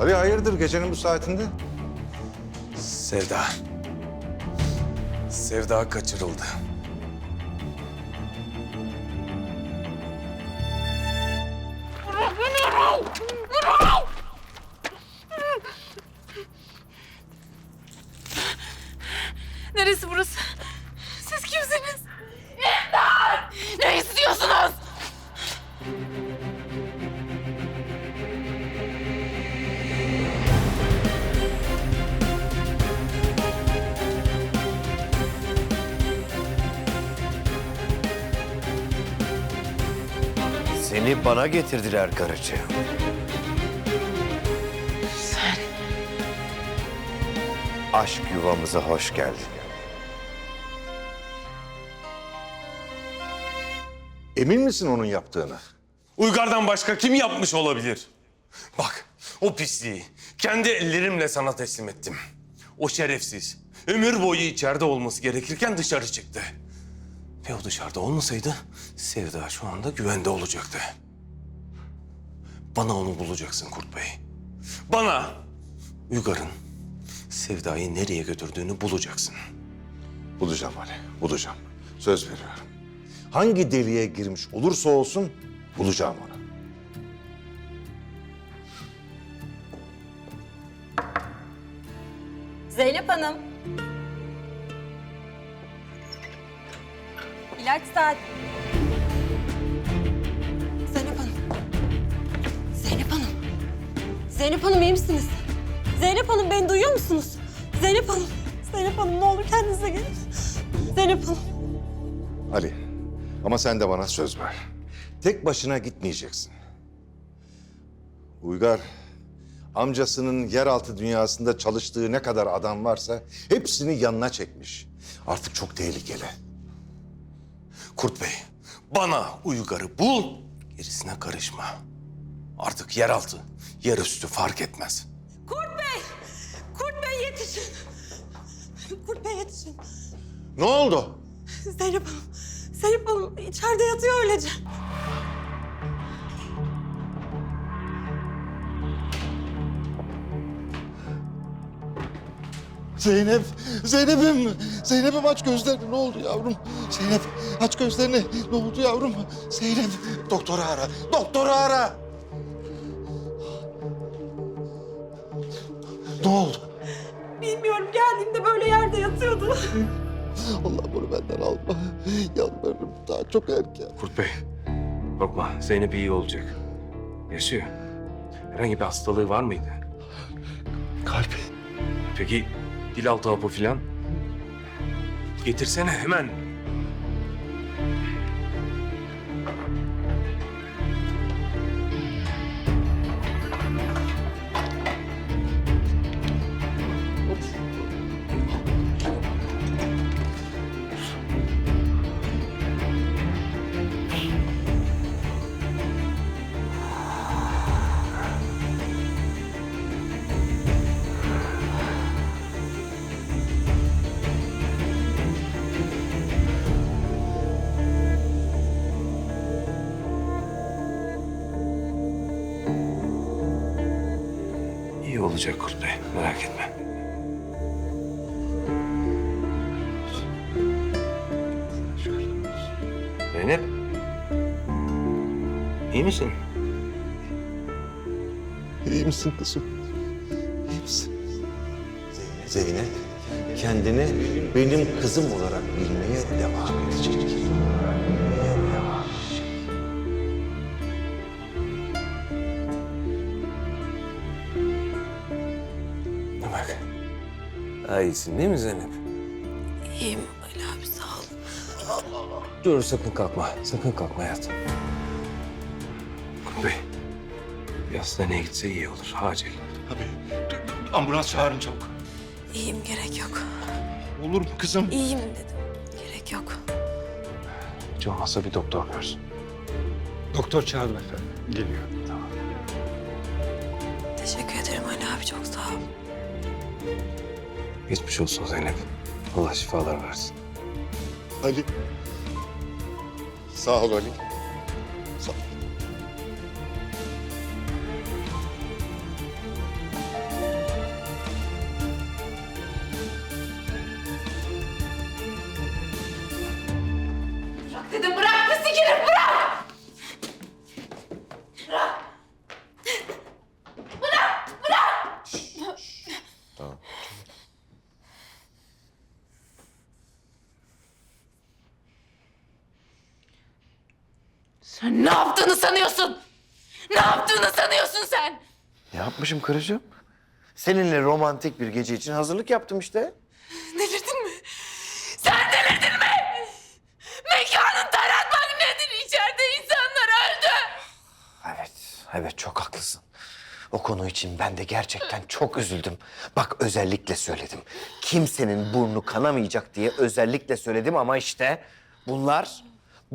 Ali hayırdır gecenin bu saatinde? Sevda. Sevda kaçırıldı. Neresi burası? Bana getirdiler karıcığım. Sen Aşk yuvamıza hoş geldin. Emin misin onun yaptığını? Uygar'dan başka kim yapmış olabilir? Bak o pisliği kendi ellerimle sana teslim ettim. O şerefsiz ömür boyu içeride olması gerekirken dışarı çıktı. Ve o dışarıda olmasaydı Sevda şu anda güvende olacaktı. Bana onu bulacaksın Kurt Bey. Bana Uygar'ın Sevda'yı nereye götürdüğünü bulacaksın. Bulacağım Ali, bulacağım. Söz veriyorum. Hangi deliğe girmiş olursa olsun bulacağım onu. Zeynep Hanım. İlaç saat. Zeynep Hanım iyi misiniz? Zeynep Hanım beni duyuyor musunuz? Zeynep Hanım. Zeynep Hanım ne olur kendinize gelin. Zeynep Hanım. Ali, ama sen de bana söz ver. Tek başına gitmeyeceksin. Uygar, amcasının yeraltı dünyasında çalıştığı ne kadar adam varsa hepsini yanına çekmiş. Artık çok tehlikeli. Kurt Bey, bana Uygar'ı bul, gerisine karışma. Artık yeraltı, yerüstü fark etmez. Kurt Bey. Kurt Bey yetişin. Kurt Bey yetişin. Ne oldu? Zeynep Hanım. Zeynep Hanım içeride yatıyor öylece. Zeynep, Zeynep'im, Zeynep'im aç gözlerini ne oldu yavrum? Zeynep aç gözlerini ne oldu yavrum? Zeynep, doktoru ara, doktoru ara. Ne oldu? Bilmiyorum geldiğimde böyle yerde yatıyordu. Allah bunu benden alma. Yalvarırım daha çok erken. Kurt Bey, korkma. Zeynep iyi olacak. Yaşıyor. Herhangi bir hastalığı var mıydı? Kalbi. Peki dil altı hapı filan? Getirsene hemen. Olacak Kurt Bey, merak etme. Zeynep. İyi misin? İyi misin kızım? İyi misin? Zeynep kendini benim kızım olarak bilmeye devam edecek. Daha iyisin değil mi Zeynep? iyiyim Ali abi sağ ol. Dur sakın kalkma. Sakın kalkma hayatım. Bey. Bir hastaneye gitse iyi olur. Acil. Abi ambulans çağırın çabuk. İyiyim gerek yok. Olur mu kızım? İyiyim dedim. Gerek yok. Hiç olmazsa bir doktor görsün. Doktor çağırdım efendim. Geliyor. Geçmiş olsun Zeynep. Allah şifalar versin. Ali. Sağ ol Ali. Sen ne yaptığını sanıyorsun? Ne yaptığını sanıyorsun sen? Ne yapmışım karıcığım? Seninle romantik bir gece için hazırlık yaptım işte. Delirdin mi? Sen delirdin mi? Mekanın taratmak nedir? İçeride insanlar öldü. Evet, evet çok haklısın. O konu için ben de gerçekten çok üzüldüm. Bak özellikle söyledim. Kimsenin burnu kanamayacak diye özellikle söyledim ama işte bunlar,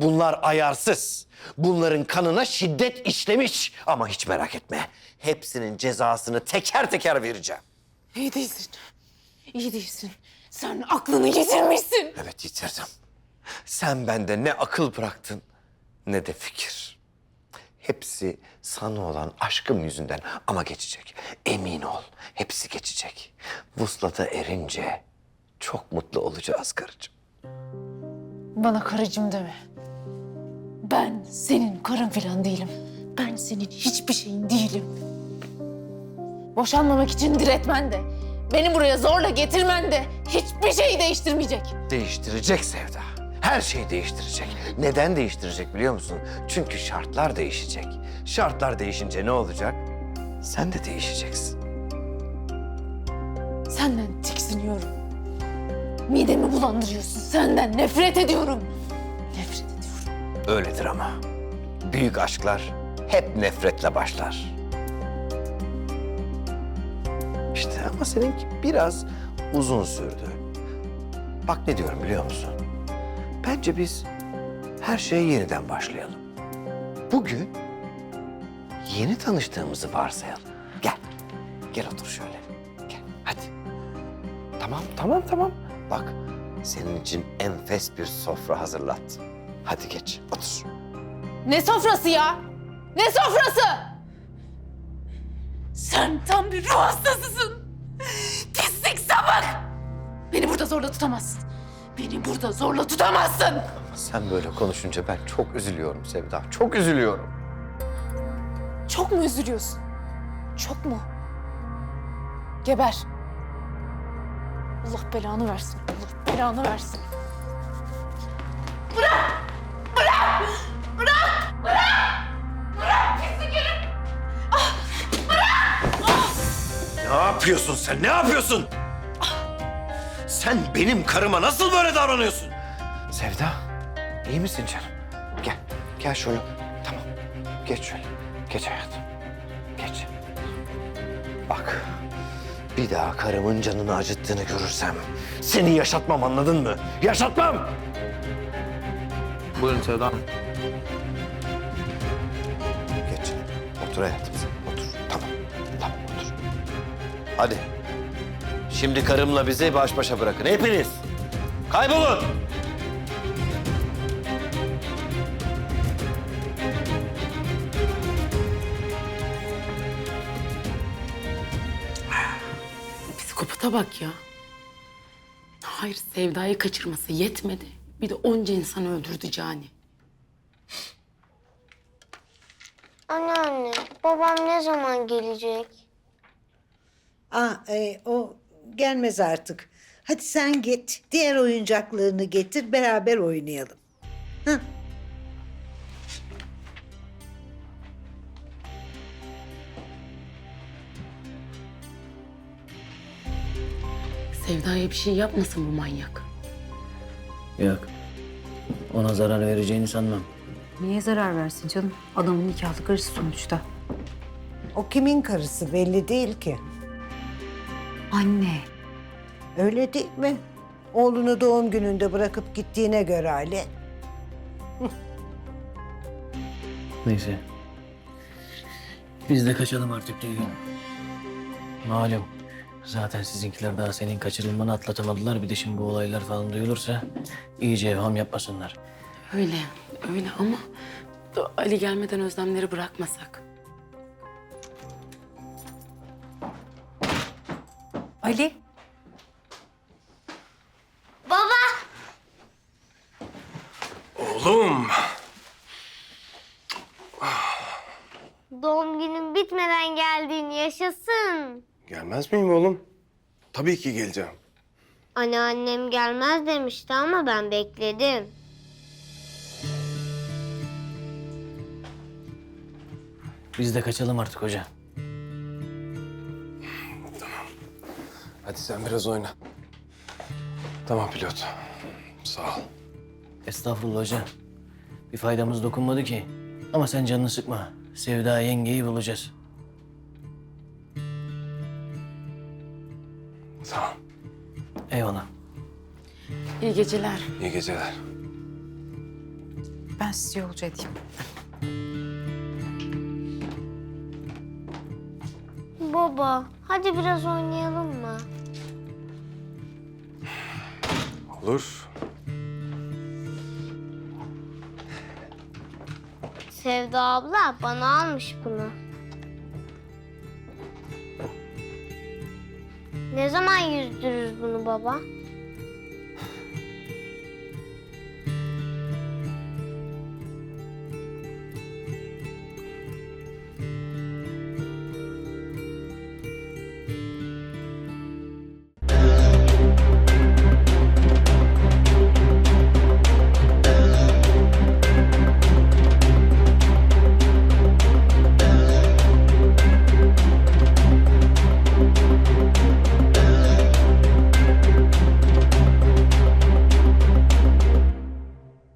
bunlar ayarsız. Bunların kanına şiddet işlemiş. Ama hiç merak etme. Hepsinin cezasını teker teker vereceğim. İyi değilsin. İyi değilsin. Sen aklını yitirmişsin. Evet yitirdim. Sen bende ne akıl bıraktın ne de fikir. Hepsi sana olan aşkım yüzünden ama geçecek. Emin ol hepsi geçecek. Vuslata erince çok mutlu olacağız karıcığım. Bana karıcığım deme. Ben senin karın falan değilim. Ben senin hiçbir şeyin değilim. Boşanmamak için diretmen de, beni buraya zorla getirmen de hiçbir şeyi değiştirmeyecek. Değiştirecek Sevda. Her şeyi değiştirecek. Neden değiştirecek biliyor musun? Çünkü şartlar değişecek. Şartlar değişince ne olacak? Sen de değişeceksin. Senden tiksiniyorum. Midemi bulandırıyorsun. Senden nefret ediyorum. Öyledir ama. Büyük aşklar hep nefretle başlar. İşte ama seninki biraz uzun sürdü. Bak ne diyorum biliyor musun? Bence biz her şeye yeniden başlayalım. Bugün yeni tanıştığımızı varsayalım. Gel. Gel otur şöyle. Gel. Hadi. Tamam, tamam, tamam. Bak senin için enfes bir sofra hazırlattım. Hadi geç, otur. Ne sofrası ya? Ne sofrası? Sen tam bir ruh hastasısın. Pislik sapık. Beni burada zorla tutamazsın. Beni burada zorla tutamazsın. Sen böyle konuşunca ben çok üzülüyorum Sevda. Çok üzülüyorum. Çok mu üzülüyorsun? Çok mu? Geber. Allah belanı versin. Allah belanı versin. Ne yapıyorsun sen? Ne yapıyorsun? Sen benim karıma nasıl böyle davranıyorsun? Sevda, iyi misin canım? Gel, gel şöyle. Tamam, geç şöyle. Geç hayatım. Geç. Bak, bir daha karımın canını acıttığını görürsem seni yaşatmam anladın mı? Yaşatmam! Buyurun Sevda Hanım. Geç. Otur hayatım Hadi. Şimdi karımla bizi baş başa bırakın. Hepiniz. Kaybolun. Psikopata bak ya. Hayır Sevda'yı kaçırması yetmedi. Bir de onca insan öldürdü Cani. Anneanne, babam ne zaman gelecek? Ah, e, o gelmez artık. Hadi sen git, diğer oyuncaklarını getir, beraber oynayalım. Sevda'ya bir şey yapmasın bu manyak. Yok. Ona zarar vereceğini sanmam. Niye zarar versin canım? Adamın nikahlı karısı sonuçta. O kimin karısı belli değil ki. Anne. Öyle değil mi? Oğlunu doğum gününde bırakıp gittiğine göre Ali. Neyse. Biz de kaçalım artık Duygu. Malum. Zaten sizinkiler daha senin kaçırılmanı atlatamadılar. Bir de şimdi bu olaylar falan duyulursa iyice evham yapmasınlar. Öyle, öyle ama Ali gelmeden özlemleri bırakmasak. Ali. Baba. Oğlum. Doğum günün bitmeden geldiğin yaşasın. Gelmez miyim oğlum? Tabii ki geleceğim. Anneannem gelmez demişti ama ben bekledim. Biz de kaçalım artık hocam. Hadi sen biraz oyna. Tamam pilot. Sağ ol. Estağfurullah hoca. Bir faydamız dokunmadı ki. Ama sen canını sıkma. Sevda yengeyi bulacağız. Sağ ol. Eyvallah. İyi geceler. İyi geceler. Ben sizi yolcu edeyim. Baba, hadi biraz oynayalım mı? Olur. Sevda abla bana almış bunu. Ne zaman yüzdürürüz bunu baba?